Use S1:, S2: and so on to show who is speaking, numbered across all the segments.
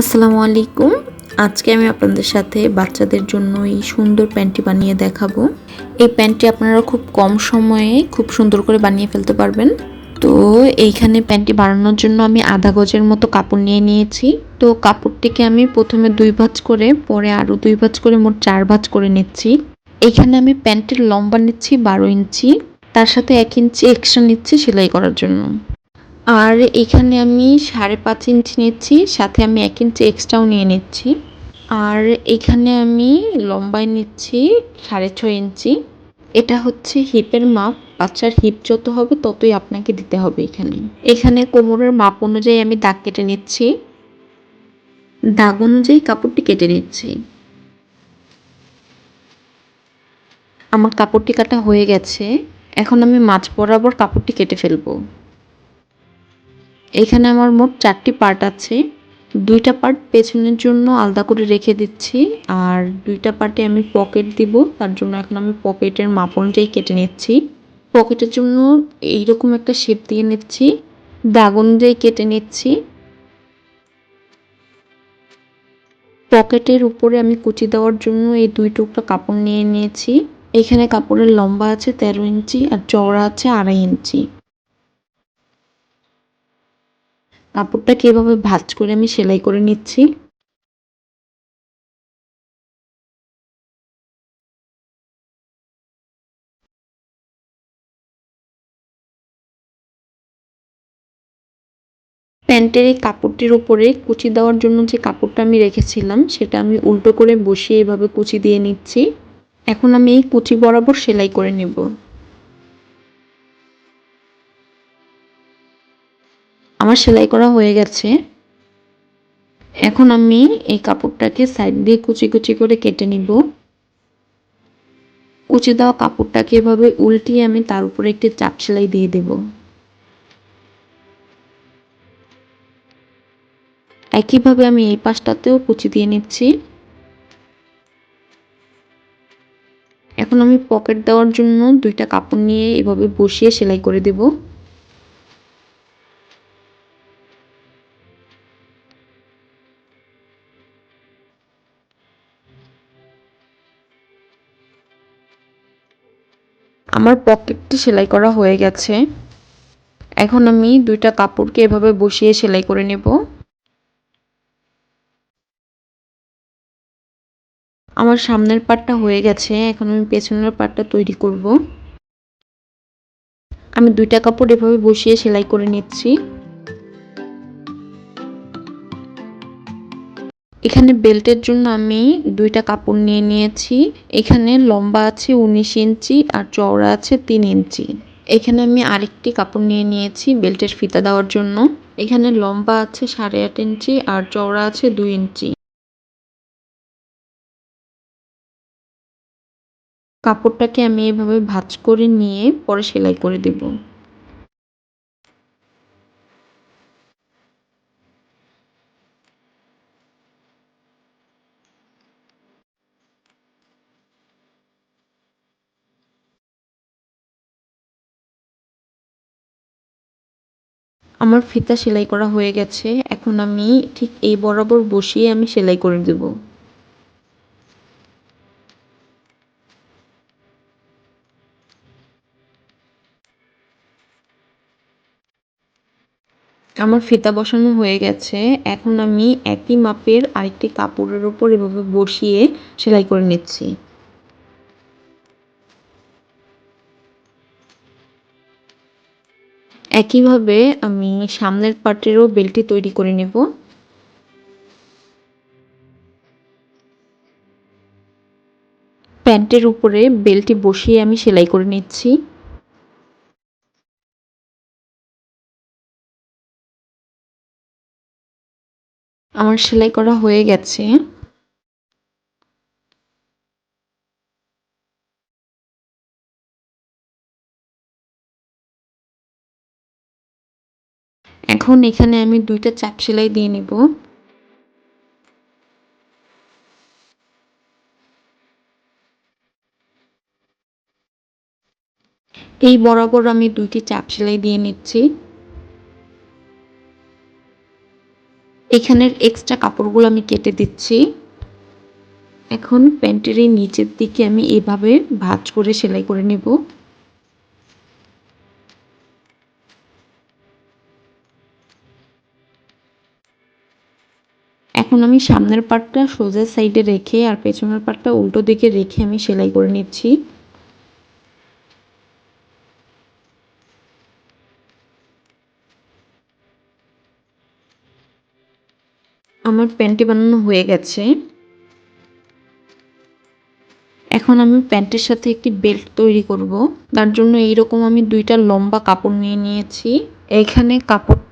S1: আসসালামু আলাইকুম। আজকে আমি আপনাদের সাথে বাচ্চাদের জন্য এই সুন্দর প্যান্টটি বানিয়ে দেখাবো। এই প্যান্টটি আপনারা খুব কম সময়ে খুব সুন্দর করে বানিয়ে ফেলতে পারবেন। তো এইখানে প্যান্টটি বানানোর জন্য আমি আধা গজের মতো কাপড় নিয়ে নিয়েছি। তো কাপড়টিকে আমি প্রথমে দুই ভাঁজ করে, পরে আরও দুই ভাঁজ করে, মোট চার ভাঁজ করে নিচ্ছি। এখানে আমি প্যান্টের লম্বা নিচ্ছি বারো ইঞ্চি, তার সাথে এক ইঞ্চি এক্সট্রা নিচ্ছি সেলাই করার জন্য। আর এখানে আমি সাড়ে পাঁচ ইঞ্চি নিচ্ছি, সাথে আমি এক ইঞ্চি এক্সট্রাও নিয়ে নিচ্ছি। আর এখানে আমি লম্বায় নিচ্ছি সাড়ে ছয় ইঞ্চি এটা হচ্ছে হিপের মাপ, বাচ্চার হিপ যত হবে ততই আপনাকে দিতে হবে এখানে। এখানে কোমরের মাপ অনুযায়ী আমি দাগ কেটে নিচ্ছি। দাগ অনুযায়ী কাপড়টি কেটে নিচ্ছি। আমার কাপড়টি কাটা হয়ে গেছে। এখন আমি মাছ বরাবর কাপড়টি কেটে ফেলব। এখানে আমার মোট চারটি পার্ট আছে। দুইটা পার্ট পেছনের জন্য আলাদা করে রেখে দিচ্ছি। আর দুইটা পার্টে আমি পকেট দিব। তার জন্য এখন আমি পকেটের মাপ অনুযায়ী কেটে নিচ্ছি। পকেটের জন্য এইরকম একটা শেপ দিয়ে নিচ্ছি। দাগ অনুযায়ী কেটে নিচ্ছি। পকেটের উপরে আমি কুচি দেওয়ার জন্য এই দুই টুকরা কাপড় নিয়ে নিয়েছি। এখানে কাপড়ের লম্বা আছে তেরো ইঞ্চি আর চওড়া আছে আড়াই ইঞ্চি। কাপড়টাকে এভাবে ভাঁজ করে আমি সেলাই করে নিচ্ছি? প্যান্টের এই কাপড়টির ওপরে কুচি দেওয়ার জন্য যে কাপড়টা আমি রেখেছিলাম, সেটা আমি উল্টো করে বসিয়ে এভাবে কুচি দিয়ে নিচ্ছি। এখন আমি এই কুচি বরাবর সেলাই করে নেব। আমার সেলাই করা হয়ে গেছে। এখন আমি এই কাপড়টাকে সাইড দিয়ে কুচি কুচি করে কেটে নিব। কুচি দেওয়া কাপড়টাকে এভাবে উল্টিয়ে আমি তার উপরে একটি চাপ সেলাই দিয়ে দেব। একইভাবে আমি এই পাশটাতেও কুচি দিয়ে নিচ্ছি। এখন আমি পকেট দেওয়ার জন্য দুইটা কাপড় নিয়ে এভাবে বসিয়ে সেলাই করে দেবো। আমার পকেটটি সেলাই করা হয়ে গেছে। এখন আমি দুইটা কাপড়কে এভাবে বসিয়ে সেলাই করে নেব। আমার সামনের পাটটা হয়ে গেছে, এখন আমি পেছনের পাটটা তৈরি করব। আমি দুইটা কাপড় এভাবে বসিয়ে সেলাই করে নিচ্ছি। এখানে বেল্টের জন্য আমি দুইটা কাপড় নিয়ে নিয়েছি। এখানে লম্বা আছে উনিশ ইঞ্চি আর চওড়া আছে তিন ইঞ্চি। এখানে আমি আরেকটি কাপড় নিয়ে নিয়েছি বেল্টের ফিতা দেওয়ার জন্য। এখানে লম্বা আছে সাড়ে আট ইঞ্চি আর চওড়া আছে দুই ইঞ্চি। কাপড়টাকে আমি এভাবে ভাঁজ করে নিয়ে পরে সেলাই করে দেবো। আমার ফিতা সেলাই করা হয়ে গেছে, এখন আমি ঠিক এই বরাবর বসিয়ে আমি সেলাই করে দেব। আমার ফিতা বসানো হয়ে গেছে, এখন আমি একই মাপের আরেকটি কাপড়ের উপর এভাবে বসিয়ে সেলাই করে নিচ্ছি। একইভাবে আমি সামনের পার্টেরও বেল্টটি তৈরি করে নেব। প্যান্টের উপরে বেল্টটি বসিয়ে আমি সেলাই করে নিচ্ছি। আমার সেলাই করা হয়ে গেছে। এখন এখানে আমি দুইটা চাপ সেলাই দিয়ে নিব। এই বরাবর আমি দুইটি চাপ সেলাই দিয়ে নিচ্ছি। এখানের এক্সট্রা কাপড়গুলো আমি কেটে দিচ্ছি। এখন প্যান্টের এই নিচের দিকে আমি এভাবে ভাঁজ করে সেলাই করে নেব। এখন আমি সামনের পার্টটা সোজা সাইডে রেখে আর পেছনের পার্টটা উল্টো দিকে রেখে আমি সেলাই করে নিচ্ছি। আমার প্যান্টটি বানানো হয়ে গেছে। এখন আমি প্যান্টের সাথে একটি বেল্ট তৈরি করব। তার জন্য এইরকম আমি দুইটা লম্বা কাপড় নিয়ে নিয়েছি। এখানে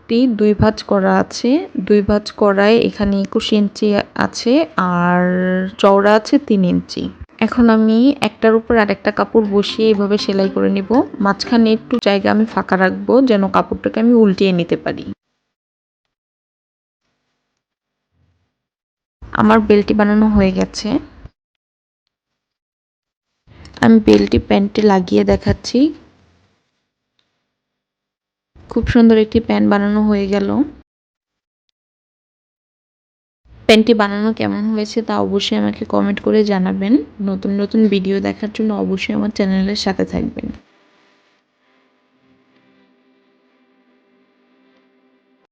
S1: কাপড়টি দুই ভাঁজ করা আছে। দুই ভাঁজ করায় এখানে একুশ ইঞ্চি আছে আর চওড়া আছে তিন ইঞ্চি। এখন আমি একটার উপর আরেকটা কাপড় বসিয়ে এইভাবে সেলাই করে নিব। মাঝখানে একটু জায়গা আমি ফাঁকা রাখব যেন কাপড়টাকে আমি উল্টিয়ে নিতে পারি। আমার বেলটি বানানো হয়ে গেছে। আমি বেলটি প্যান্টে লাগিয়ে দেখাচ্ছি। খুব সুন্দর একটি প্যান্ট বানানো হয়ে গেল। প্যান্টটি বানানো কেমন হয়েছে তা অবশ্যই আমাকে কমেন্ট করে জানাবেন। নতুন নতুন ভিডিও দেখার জন্য অবশ্যই আমার চ্যানেলের সাথে থাকবেন।